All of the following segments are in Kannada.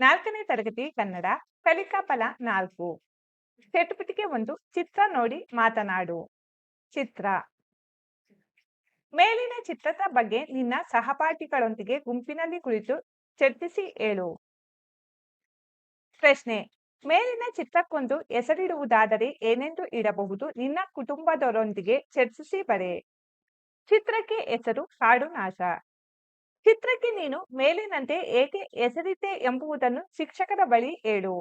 ನಾಲ್ಕನೇ ತರಗತಿ ಕನ್ನಡ, ಕಲಿಕಾ ಫಲ ನಾಲ್ಕು. ಚಟುವಟಿಕೆ ಒಂದು, ಚಿತ್ರ ನೋಡಿ ಮಾತನಾಡು. ಚಿತ್ರ. ಮೇಲಿನ ಚಿತ್ರದ ಬಗ್ಗೆ ನಿನ್ನ ಸಹಪಾಠಿಗಳೊಂದಿಗೆ ಗುಂಪಿನಲ್ಲಿ ಕುಳಿತು ಚರ್ಚಿಸಿ ಹೇಳು. ಪ್ರಶ್ನೆ. ಮೇಲಿನ ಚಿತ್ರಕ್ಕೊಂದು ಹೆಸರಿಡುವುದಾದರೆ ಏನೆಂದು ಇಡಬಹುದು? ನಿನ್ನ ಕುಟುಂಬದವರೊಂದಿಗೆ ಚರ್ಚಿಸಿ ಬರೆ. ಚಿತ್ರಕ್ಕೆ ಹೆಸರು ಕಾಡು ನಾಶ ಚಿತ್ರಕ್ಕೆ ನೀನು ಮೇಲಿನಂತೆ ಏಕೆ ಹೆಸರಿದ್ದೆ ಎಂಬುದನ್ನು ಶಿಕ್ಷಕರ ಬಳಿ ಹೇಳು.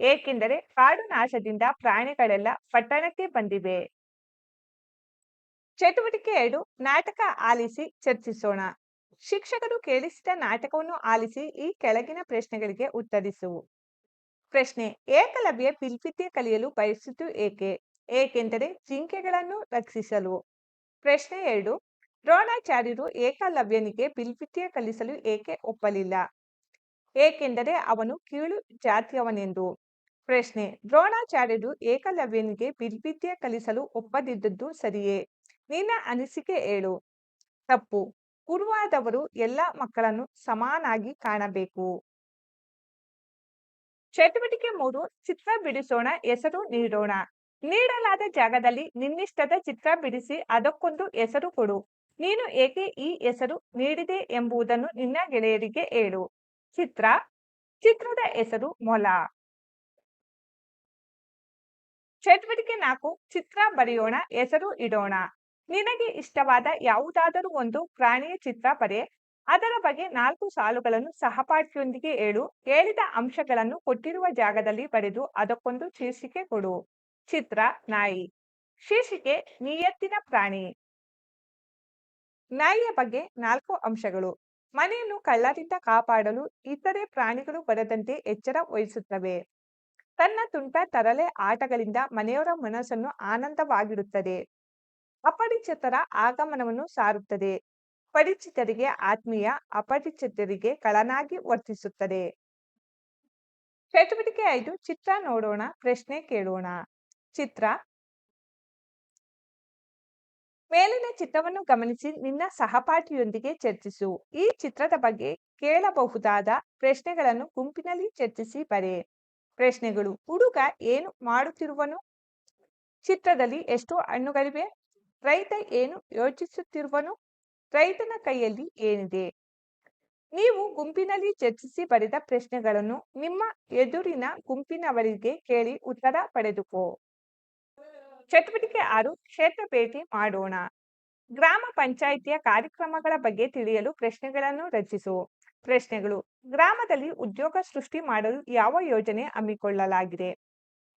ಏಕೆಂದರೆ ಕಾಡು ನಾಶದಿಂದ ಪ್ರಾಣಿಗಳೆಲ್ಲ ಪಟ್ಟಣಕ್ಕೆ ಬಂದಿವೆ. ಚಟುವಟಿಕೆ ಎರಡು, ನಾಟಕ ಆಲಿಸಿ ಚರ್ಚಿಸೋಣ. ಶಿಕ್ಷಕರು ಕೇಳಿಸಿದ ನಾಟಕವನ್ನು ಆಲಿಸಿ ಈ ಕೆಳಗಿನ ಪ್ರಶ್ನೆಗಳಿಗೆ ಉತ್ತರಿಸುವು ಪ್ರಶ್ನೆ, ಏಕಲವ್ಯ ಪಿಲ್ಪಿತ್ಯ ಕಲಿಯಲು ಬಯಸಿದ್ದು ಏಕೆ? ಏಕೆಂದರೆ ಜಿಂಕೆಗಳನ್ನು ರಕ್ಷಿಸಲು. ಪ್ರಶ್ನೆ ಎರಡು ದ್ರೋಣಾಚಾರ್ಯರು ಏಕಲವ್ಯನಿಗೆ ಬಿಲ್ವಿದ್ಯೆ ಕಲಿಸಲು ಏಕೆ ಒಪ್ಪಲಿಲ್ಲ? ಏಕೆಂದರೆ ಅವನು ಕೀಳು ಜಾತಿಯವನೆಂದು. ಪ್ರಶ್ನೆ, ದ್ರೋಣಾಚಾರ್ಯರು ಏಕಲವ್ಯನಿಗೆ ಬಿಲ್ವಿದ್ಯೆ ಕಲಿಸಲು ಒಪ್ಪದಿದ್ದದ್ದು ಸರಿಯೇ? ನಿನ್ನ ಅನಿಸಿಕೆ ಹೇಳು ತಪ್ಪು. ಕುರುವಾದವರು ಎಲ್ಲ ಮಕ್ಕಳನ್ನು ಸಮಾನಾಗಿ ಕಾಣಬೇಕು. ಚಟುವಟಿಕೆ ಮೂರು, ಚಿತ್ರ ಬಿಡಿಸೋಣ, ಹೆಸರು ನೀಡೋಣ. ನೀಡಲಾದ ಜಾಗದಲ್ಲಿ ನಿನ್ನಿಷ್ಟದ ಚಿತ್ರ ಬಿಡಿಸಿ ಅದಕ್ಕೊಂದು ಹೆಸರು ಕೊಡು. ನೀನು ಏಕೆ ಈ ಹೆಸರು ನೀಡಿದೆ ಎಂಬುದನ್ನು ನಿನ್ನ ಗೆಳೆಯರಿಗೆ ಹೇಳು. ಚಿತ್ರ, ಚಿತ್ರದ ಹೆಸರು ಮೊಲ. ಚಟುವಟಿಕೆ ನಾಲ್ಕು, ಚಿತ್ರ ಬರೆಯೋಣ, ಹೆಸರು ಇಡೋಣ. ನಿನಗೆ ಇಷ್ಟವಾದ ಯಾವುದಾದರೂ ಒಂದು ಪ್ರಾಣಿಯ ಚಿತ್ರ ಬರೆ. ಅದರ ಬಗ್ಗೆ ನಾಲ್ಕು ಸಾಲುಗಳನ್ನು ಸಹಪಾಠಿಯೊಂದಿಗೆ ಹೇಳು. ಹೇಳಿದ ಅಂಶಗಳನ್ನು ಕೊಟ್ಟಿರುವ ಜಾಗದಲ್ಲಿ ಬರೆದು ಅದಕ್ಕೊಂದು ಶೀರ್ಷಿಕೆ ಕೊಡು. ಚಿತ್ರ, ನಾಯಿ. ಶೀರ್ಷಿಕೆ, ನಿಯತ್ತಿನ ಪ್ರಾಣಿ. ನಾಯಿಯ ಬಗ್ಗೆ ನಾಲ್ಕು ಅಂಶಗಳು. ಮನೆಯನ್ನು ಕಳ್ಳರಿಂದ ಕಾಪಾಡಲು ಇತರೆ ಪ್ರಾಣಿಗಳು ಬರದಂತೆ ಎಚ್ಚರ ವಹಿಸುತ್ತವೆ. ತನ್ನ ತುಂಟ ತರಲೆ ಆಟಗಳಿಂದ ಮನೆಯವರ ಮನಸ್ಸನ್ನು ಆನಂದವಾಗಿಡುತ್ತದೆ. ಅಪರಿಚಿತರ ಆಗಮನವನ್ನು ಸಾರುತ್ತದೆ. ಪರಿಚಿತರಿಗೆ ಆತ್ಮೀಯ, ಅಪರಿಚಿತರಿಗೆ ಕಳನಾಗಿ ವರ್ತಿಸುತ್ತದೆ. ಚಟುವಟಿಕೆ ಐದು, ಚಿತ್ರ ನೋಡೋಣ, ಪ್ರಶ್ನೆ ಕೇಳೋಣ. ಚಿತ್ರ ಮೇಲಿನ ಚಿತ್ರವನ್ನು ಗಮನಿಸಿ, ನಿನ್ನ ಸಹಪಾಠಿಯೊಂದಿಗೆ ಚರ್ಚಿಸು. ಈ ಚಿತ್ರದ ಬಗ್ಗೆ ಕೇಳಬಹುದಾದ ಪ್ರಶ್ನೆಗಳನ್ನು ಗುಂಪಿನಲ್ಲಿ ಚರ್ಚಿಸಿ ಬರೆ. ಪ್ರಶ್ನೆಗಳು, ಹುಡುಗ ಏನು ಮಾಡುತ್ತಿರುವನು? ಚಿತ್ರದಲ್ಲಿ ಎಷ್ಟು ಹಣ್ಣುಗಳಿವೆ? ರೈತ ಏನು ಯೋಚಿಸುತ್ತಿರುವನು? ರೈತನ ಕೈಯಲ್ಲಿ ಏನಿದೆ? ನೀವು ಗುಂಪಿನಲ್ಲಿ ಚರ್ಚಿಸಿ ಬರೆದ ಪ್ರಶ್ನೆಗಳನ್ನು ನಿಮ್ಮ ಎದುರಿನ ಗುಂಪಿನವರಿಗೆ ಕೇಳಿ ಉತ್ತರ ಪಡೆದುಕೋ. ಚಟುವಟಿಕೆ ಆರು ಕ್ಷೇತ್ರ ಭೇಟಿ ಮಾಡೋಣ. ಗ್ರಾಮ ಪಂಚಾಯಿತಿಯ ಕಾರ್ಯಕ್ರಮಗಳ ಬಗ್ಗೆ ತಿಳಿಯಲು ಪ್ರಶ್ನೆಗಳನ್ನು ರಚಿಸು. ಪ್ರಶ್ನೆಗಳು, ಗ್ರಾಮದಲ್ಲಿ ಉದ್ಯೋಗ ಸೃಷ್ಟಿ ಮಾಡಲು ಯಾವ ಯೋಜನೆ ಹಮ್ಮಿಕೊಳ್ಳಲಾಗಿದೆ?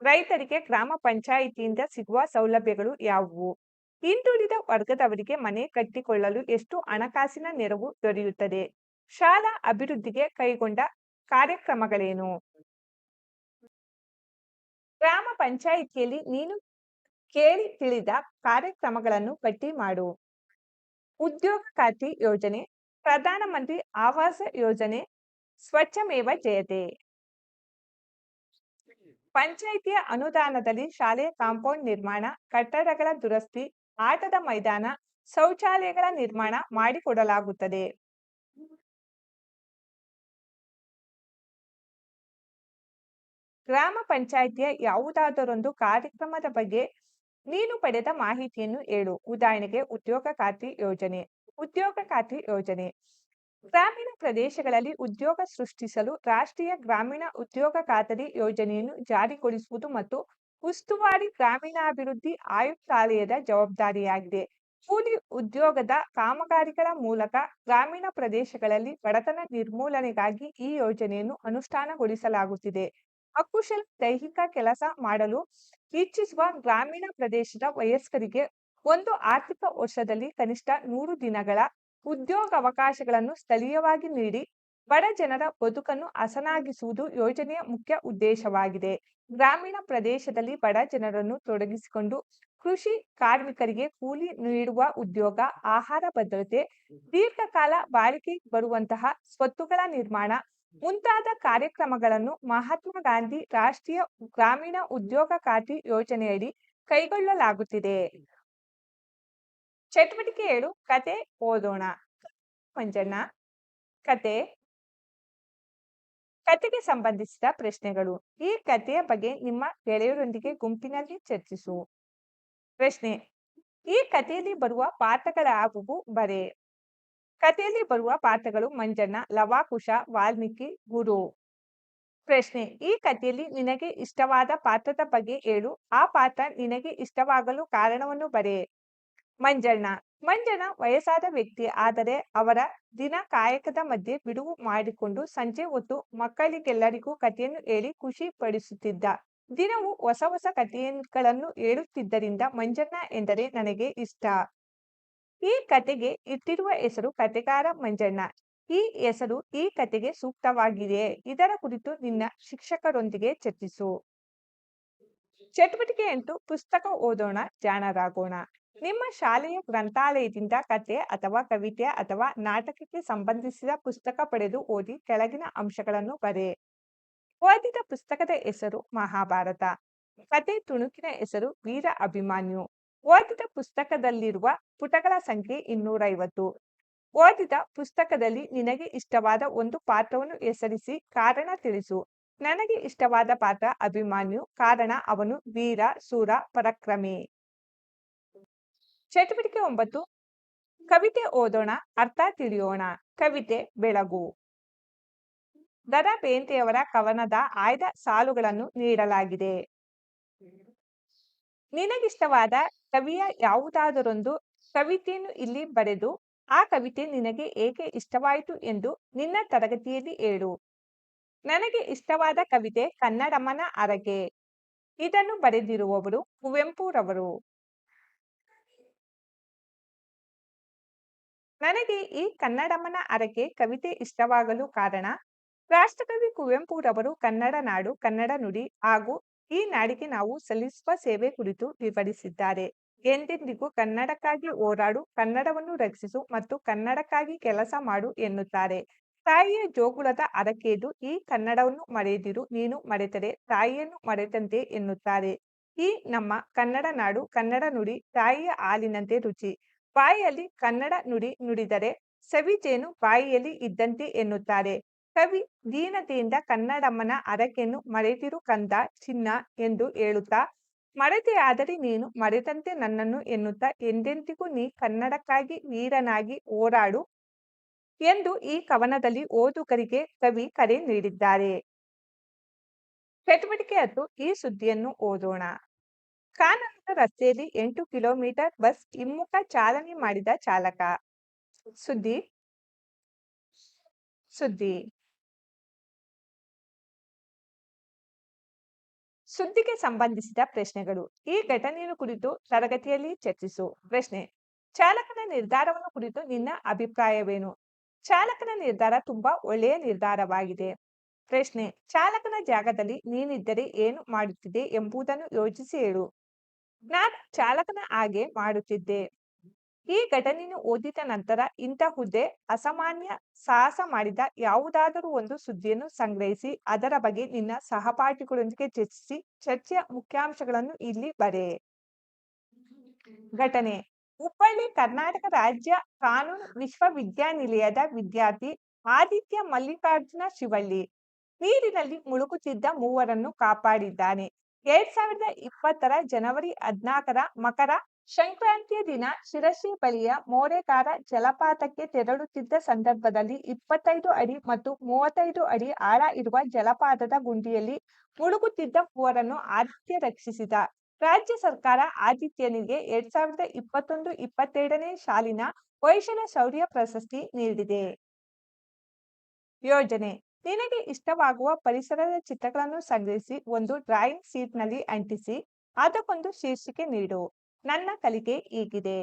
ರೈತರಿಗೆ ಗ್ರಾಮ ಪಂಚಾಯಿತಿಯಿಂದ ಸಿಗುವ ಸೌಲಭ್ಯಗಳು ಯಾವುವು? ಹಿಂದುಳಿದ ವರ್ಗದವರಿಗೆ ಮನೆ ಕಟ್ಟಿಕೊಳ್ಳಲು ಎಷ್ಟು ಹಣಕಾಸಿನ ನೆರವು ದೊರೆಯುತ್ತದೆ? ಶಾಲಾ ಅಭಿವೃದ್ಧಿಗೆ ಕೈಗೊಂಡ ಕಾರ್ಯಕ್ರಮಗಳೇನು? ಗ್ರಾಮ ಪಂಚಾಯಿತಿಯಲ್ಲಿ ನೀನು ಕೇಳಿ ತಿಳಿದ ಕಾರ್ಯಕ್ರಮಗಳನ್ನು ಪಟ್ಟಿ ಮಾಡು. ಉದ್ಯೋಗ ಖಾತ್ರಿ ಯೋಜನೆ ಪ್ರಧಾನಮಂತ್ರಿ ಆವಾಸ ಯೋಜನೆ, ಸ್ವಚ್ಛಮೇವ ಜಯತೆ. ಪಂಚಾಯಿತಿಯ ಅನುದಾನದಲ್ಲಿ ಶಾಲೆಯ ಕಾಂಪೌಂಡ್ ನಿರ್ಮಾಣ, ಕಟ್ಟಡಗಳ ದುರಸ್ತಿ, ಆಟದ ಮೈದಾನ, ಶೌಚಾಲಯಗಳ ನಿರ್ಮಾಣ ಮಾಡಿಕೊಡಲಾಗುತ್ತದೆ. ಗ್ರಾಮ ಪಂಚಾಯಿತಿಯ ಯಾವುದಾದರೊಂದು ಕಾರ್ಯಕ್ರಮದ ಬಗ್ಗೆ ನೀನು ಪಡೆದ ಮಾಹಿತಿಯನ್ನು ಹೇಳು. ಉದಾಹರಣೆಗೆ, ಉದ್ಯೋಗ ಖಾತ್ರಿ ಯೋಜನೆ. ಉದ್ಯೋಗ ಖಾತ್ರಿ ಯೋಜನೆ. ಗ್ರಾಮೀಣ ಪ್ರದೇಶಗಳಲ್ಲಿ ಉದ್ಯೋಗ ಸೃಷ್ಟಿಸಲು ರಾಷ್ಟ್ರೀಯ ಗ್ರಾಮೀಣ ಉದ್ಯೋಗ ಖಾತರಿ ಯೋಜನೆಯನ್ನು ಜಾರಿಗೊಳಿಸುವುದು ಮತ್ತು ಉಸ್ತುವಾರಿ ಗ್ರಾಮೀಣಾಭಿವೃದ್ಧಿ ಆಯುಕ್ತಾಲಯದ ಜವಾಬ್ದಾರಿಯಾಗಿದೆ. ಕೂಲಿ ಉದ್ಯೋಗದ ಕಾಮಗಾರಿಗಳ ಮೂಲಕ ಗ್ರಾಮೀಣ ಪ್ರದೇಶಗಳಲ್ಲಿ ಬಡತನ ನಿರ್ಮೂಲನೆಗಾಗಿ ಈ ಯೋಜನೆಯನ್ನು ಅನುಷ್ಠಾನಗೊಳಿಸಲಾಗುತ್ತಿದೆ. ಅಕುಶಲ ದೈಹಿಕ ಕೆಲಸ ಮಾಡಲು ಇಚ್ಛಿಸುವ ಗ್ರಾಮೀಣ ಪ್ರದೇಶದ ವಯಸ್ಕರಿಗೆ ಒಂದು ಆರ್ಥಿಕ ವರ್ಷದಲ್ಲಿ ಕನಿಷ್ಠ ನೂರು ದಿನಗಳ ಉದ್ಯೋಗಾವಕಾಶಗಳನ್ನು ಸ್ಥಳೀಯವಾಗಿ ನೀಡಿ ಬಡ ಜನರ ಬದುಕನ್ನು ಹಸನಾಗಿಸುವುದು ಯೋಜನೆಯ ಮುಖ್ಯ ಉದ್ದೇಶವಾಗಿದೆ. ಗ್ರಾಮೀಣ ಪ್ರದೇಶದಲ್ಲಿ ಬಡ ಜನರನ್ನು ತೊಡಗಿಸಿಕೊಂಡು ಕೃಷಿ ಕಾರ್ಮಿಕರಿಗೆ ಕೂಲಿ ನೀಡುವ ಉದ್ಯೋಗ, ಆಹಾರ ಭದ್ರತೆ, ದೀರ್ಘಕಾಲ ಬಾಳಿಕೆ ಬರುವಂತಹ ಸ್ವತ್ತುಗಳ ನಿರ್ಮಾಣ ಮುಂತಾದ ಕಾರ್ಯಕ್ರಮಗಳನ್ನು ಮಹಾತ್ಮ ಗಾಂಧಿ ರಾಷ್ಟ್ರೀಯ ಗ್ರಾಮೀಣ ಉದ್ಯೋಗ ಖಾತ್ರಿ ಯೋಜನೆಯಡಿ ಕೈಗೊಳ್ಳಲಾಗುತ್ತಿದೆ. ಚಟುವಟಿಕೆ ಏಳು, ಕತೆ ಓದೋಣ. ಮಂಜಣ್ಣ, ಕತೆ. ಕತೆಗೆ ಸಂಬಂಧಿಸಿದ ಪ್ರಶ್ನೆಗಳು. ಈ ಕತೆಯ ಬಗ್ಗೆ ನಿಮ್ಮ ಗೆಳೆಯರೊಂದಿಗೆ ಗುಂಪಿನಲ್ಲಿ ಚರ್ಚಿಸು. ಪ್ರಶ್ನೆ, ಈ ಕಥೆಯಲ್ಲಿ ಬರುವ ಪಾತ್ರಗಳಾವುವು ಬರೆ. ಕಥೆಯಲ್ಲಿ ಬರುವ ಪಾತ್ರಗಳು ಮಂಜಣ್ಣ, ಲವಾಕುಶ, ವಾಲ್ಮೀಕಿ, ಗುರು. ಪ್ರಶ್ನೆ, ಈ ಕಥೆಯಲ್ಲಿ ನಿನಗೆ ಇಷ್ಟವಾದ ಪಾತ್ರದ ಬಗ್ಗೆ ಹೇಳು. ಆ ಪಾತ್ರ ನಿನಗೆ ಇಷ್ಟವಾಗಲು ಕಾರಣವನ್ನು ಬರೆ. ಮಂಜಣ್ಣ ಮಂಜಣ್ಣ ವಯಸ್ಸಾದ ವ್ಯಕ್ತಿ ಆದರೆ ಅವರ ದಿನ ಕಾಯಕದ ಮಧ್ಯೆ ಬಿಡುವು ಮಾಡಿಕೊಂಡು ಸಂಜೆ ಹೊತ್ತು ಮಕ್ಕಳಿಗೆಲ್ಲರಿಗೂ ಕಥೆಯನ್ನು ಹೇಳಿ ಖುಷಿ ಪಡಿಸುತ್ತಿದ್ದ. ದಿನವೂ ಹೊಸ ಹೊಸ ಕಥೆಗಳನ್ನು ಹೇಳುತ್ತಿದ್ದರಿಂದ ಮಂಜಣ್ಣ ಎಂದರೆ ನನಗೆ ಇಷ್ಟ. ಈ ಕತೆಗೆ ಇಟ್ಟಿರುವ ಹೆಸರು ಕತೆಗಾರ ಮಂಜಣ್ಣ. ಈ ಹೆಸರು ಈ ಕತೆಗೆ ಸೂಕ್ತವಾಗಿದೆ. ಇದರ ಕುರಿತು ನಿನ್ನ ಶಿಕ್ಷಕರೊಂದಿಗೆ ಚರ್ಚಿಸು. ಚಟುವಟಿಕೆ ಎಂಟು ಪುಸ್ತಕ ಓದೋಣ, ಜಾಣರಾಗೋಣ. ನಿಮ್ಮ ಶಾಲೆಯ ಗ್ರಂಥಾಲಯದಿಂದ ಕತೆ ಅಥವಾ ಕವಿತೆ ಅಥವಾ ನಾಟಕಕ್ಕೆ ಸಂಬಂಧಿಸಿದ ಪುಸ್ತಕ ಪಡೆದು ಓದಿ ಕೆಳಗಿನ ಅಂಶಗಳನ್ನು ಬರೆ. ಓದಿದ ಪುಸ್ತಕದ ಹೆಸರು ಮಹಾಭಾರತ. ಕತೆ ತುಣುಕಿನ ಹೆಸರು ವೀರ ಅಭಿಮಾನ್ಯು. ಓದಿದ ಪುಸ್ತಕದಲ್ಲಿರುವ ಪುಟಗಳ ಸಂಖ್ಯೆ ಇನ್ನೂರೈವತ್ತು. ಓದಿದ ಪುಸ್ತಕದಲ್ಲಿ ನಿನಗೆ ಇಷ್ಟವಾದ ಒಂದು ಪಾತ್ರವನ್ನು ಹೆಸರಿಸಿ ಕಾರಣ ತಿಳಿಸು. ನನಗೆ ಇಷ್ಟವಾದ ಪಾತ್ರ ಅಭಿಮಾನ್ಯು, ಕಾರಣ ಅವನು ವೀರ, ಸೂರ, ಪರಕ್ರಮಿ. ಚಟುವಟಿಕೆ ಒಂಬತ್ತು, ಕವಿತೆ ಓದೋಣ, ಅರ್ಥ ತಿಳಿಯೋಣ, ಕವಿತೆ ಬೆಳಗು. ದರ ಬೇಂತೆಯವರ ಕವನದ ಆಯ್ದ ಸಾಲುಗಳನ್ನು ನೀಡಲಾಗಿದೆ. ನಿನಗಿಷ್ಟವಾದ ಕವಿಯ ಯಾವುದಾದರೊಂದು ಕವಿತೆಯನ್ನು ಇಲ್ಲಿ ಬರೆದು, ಆ ಕವಿತೆ ನಿನಗೆ ಏಕೆ ಇಷ್ಟವಾಯಿತು ಎಂದು ನಿನ್ನ ತರಗತಿಯಲ್ಲಿ ಹೇಳು. ನನಗೆ ಇಷ್ಟವಾದ ಕವಿತೆ ಕನ್ನಡಮ್ಮನ ಅರಗೆ ಇದನ್ನು ಬರೆದಿರುವವರು ಕುವೆಂಪುರವರು. ನನಗೆ ಈ ಕನ್ನಡಮ್ಮನ ಅರಕೆ ಕವಿತೆ ಇಷ್ಟವಾಗಲು ಕಾರಣ, ರಾಷ್ಟ್ರಕವಿ ಕುವೆಂಪುರವರು ಕನ್ನಡ ನಾಡು, ಕನ್ನಡ ನುಡಿ ಹಾಗೂ ಈ ನಾಡಿಗೆ ನಾವು ಸಲ್ಲಿಸುವ ಸೇವೆ ಕುರಿತು ವಿವರಿಸಿದ್ದಾರೆ. ಎಂದೆಂದಿಗೂ ಕನ್ನಡಕ್ಕಾಗಿ ಹೋರಾಡು, ಕನ್ನಡವನ್ನು ರಕ್ಷಿಸು ಮತ್ತು ಕನ್ನಡಕ್ಕಾಗಿ ಕೆಲಸ ಮಾಡು ಎನ್ನುತ್ತಾರೆ. ತಾಯಿಯ ಜೋಗುಳದ ಅರಕೆದು, ಈ ಕನ್ನಡವನ್ನು ಮರೆಯದಿರು ನೀನು ಮರೆತರೆ, ತಾಯಿಯನ್ನು ಮರೆತಂತೆ ಎನ್ನುತ್ತಾರೆ. ಈ ನಮ್ಮ ಕನ್ನಡ ನಾಡು, ಕನ್ನಡ ನುಡಿ, ತಾಯಿಯ ಹಾಲಿನಂತೆ ರುಚಿ. ಬಾಯಿಯಲ್ಲಿ ಕನ್ನಡ ನುಡಿ ನುಡಿದರೆ ಸವಿಜೇನು ಬಾಯಿಯಲ್ಲಿ ಇದ್ದಂತೆ ಎನ್ನುತ್ತಾರೆ. ಕವಿ ದೀನತೆಯಿಂದ ಕನ್ನಡಮ್ಮನ ಅರಕೆಯನ್ನು ಮರೆತಿರು ಕಂದ ಚಿನ್ನ ಎಂದು ಹೇಳುತ್ತಾ, ಮರೆತೆ ಆದರೆ ನೀನು ಮರೆತಂತೆ ನನ್ನನ್ನು ಎನ್ನುತ್ತಾ ಎಂದೆಂದಿಗೂ ನೀ ಕನ್ನಡಕ್ಕಾಗಿ ವೀರನಾಗಿ ಹೋರಾಡು ಎಂದು ಈ ಕವನದಲ್ಲಿ ಓದುಗರಿಗೆ ಕವಿ ಕರೆ ನೀಡಿದ್ದಾರೆ. ಚಟುವಟಿಕೆ ಹತ್ತು, ಈ ಸುದ್ದಿಯನ್ನು ಓದೋಣ. ಕಾನೂನು ರಸ್ತೆಯಲ್ಲಿ ಎಂಟು ಕಿಲೋಮೀಟರ್ ಬಸ್ ಹಿಮ್ಮುಖ ಚಾಲನೆ ಮಾಡಿದ ಚಾಲಕ. ಸುದ್ದಿ. ಸುದ್ದಿ. ಸುದ್ದಿಗೆ ಸಂಬಂಧಿಸಿದ ಪ್ರಶ್ನೆಗಳು. ಈ ಘಟನೆಯನ್ನು ಕುರಿತು ತರಗತಿಯಲ್ಲಿ ಚರ್ಚಿಸು. ಪ್ರಶ್ನೆ, ಚಾಲಕನ ನಿರ್ಧಾರವನ್ನು ಕುರಿತು ನಿನ್ನ ಅಭಿಪ್ರಾಯವೇನು? ಚಾಲಕನ ನಿರ್ಧಾರ ತುಂಬಾ ಒಳ್ಳೆಯ ನಿರ್ಧಾರವಾಗಿದೆ. ಪ್ರಶ್ನೆ, ಚಾಲಕನ ಜಾಗದಲ್ಲಿ ನೀನಿದ್ದರೆ ಏನು ಮಾಡುತ್ತಿದೆ ಎಂಬುದನ್ನು ಯೋಚಿಸಿ ಹೇಳು. ನಾನು ಚಾಲಕನ ಹಾಗೆ ಮಾಡುತ್ತಿದ್ದೆ. ಈ ಘಟನೆಯನ್ನು ಓದಿದ ನಂತರ ಇಂತಹುದೇ ಅಸಾಮಾನ್ಯ ಸಾಹಸ ಮಾಡಿದ ಯಾವುದಾದರೂ ಒಂದು ಸುದ್ದಿಯನ್ನು ಸಂಗ್ರಹಿಸಿ, ಅದರ ಬಗ್ಗೆ ನಿನ್ನ ಸಹಪಾಠಿಗಳೊಂದಿಗೆ ಚರ್ಚಿಸಿ, ಚರ್ಚೆಯ ಮುಖ್ಯಾಂಶಗಳನ್ನು ಇಲ್ಲಿ ಬರೆ. ಘಟನೆ. ಹುಬ್ಬಳ್ಳಿ, ಕರ್ನಾಟಕ ರಾಜ್ಯ ಕಾನೂನು ವಿಶ್ವವಿದ್ಯಾನಿಲಯದ ವಿದ್ಯಾರ್ಥಿ ಆದಿತ್ಯ ಮಲ್ಲಿಕಾರ್ಜುನ ಶಿವಳ್ಳಿ ನೀರಿನಲ್ಲಿ ಮುಳುಗುತ್ತಿದ್ದ ಮೂವರನ್ನು ಕಾಪಾಡಿದ್ದಾನೆ. ಎರಡ್ ಸಾವಿರದ ಇಪ್ಪತ್ತರ ಜನವರಿ ಹದ್ನಾಲ್ಕರ ಮಕರ ಸಂಕ್ರಾಂತಿಯ ದಿನ ಶಿರಸಿ ಬಳಿಯ ಮೋರೆಗಾರ ಜಲಪಾತಕ್ಕೆ ತೆರಳುತ್ತಿದ್ದ ಸಂದರ್ಭದಲ್ಲಿ ಇಪ್ಪತ್ತೈದು ಅಡಿ ಮತ್ತು ಮೂವತ್ತೈದು ಅಡಿ ಆಳ ಇರುವ ಜಲಪಾತದ ಗುಂಡಿಯಲ್ಲಿ ಮುಳುಗುತ್ತಿದ್ದ ಮೂವರನ್ನು ಆದಿತ್ಯ ರಕ್ಷಿಸಿದ. ರಾಜ್ಯ ಸರ್ಕಾರ ಆದಿತ್ಯನಿಗೆ ಎರಡ್ ಸಾವಿರದ ಇಪ್ಪತ್ತೊಂದು ಇಪ್ಪತ್ತೆರಡನೇ ಸಾಲಿನ ವೈಶಲ ಶೌರ್ಯ ಪ್ರಶಸ್ತಿ ನೀಡಿದೆ. ಯೋಜನೆ, ನಿನಗೆ ಇಷ್ಟವಾಗುವ ಪರಿಸರದ ಚಿತ್ರಗಳನ್ನು ಸಂಗ್ರಹಿಸಿ ಒಂದು ಡ್ರಾಯಿಂಗ್ ಶೀಟ್ನಲ್ಲಿ ಅಂಟಿಸಿ, ಅದಕ್ಕೊಂದು ಶೀರ್ಷಿಕೆ ನೀಡು. ನನ್ನ ಕಲಿಕೆ ಹೀಗಿದೆ.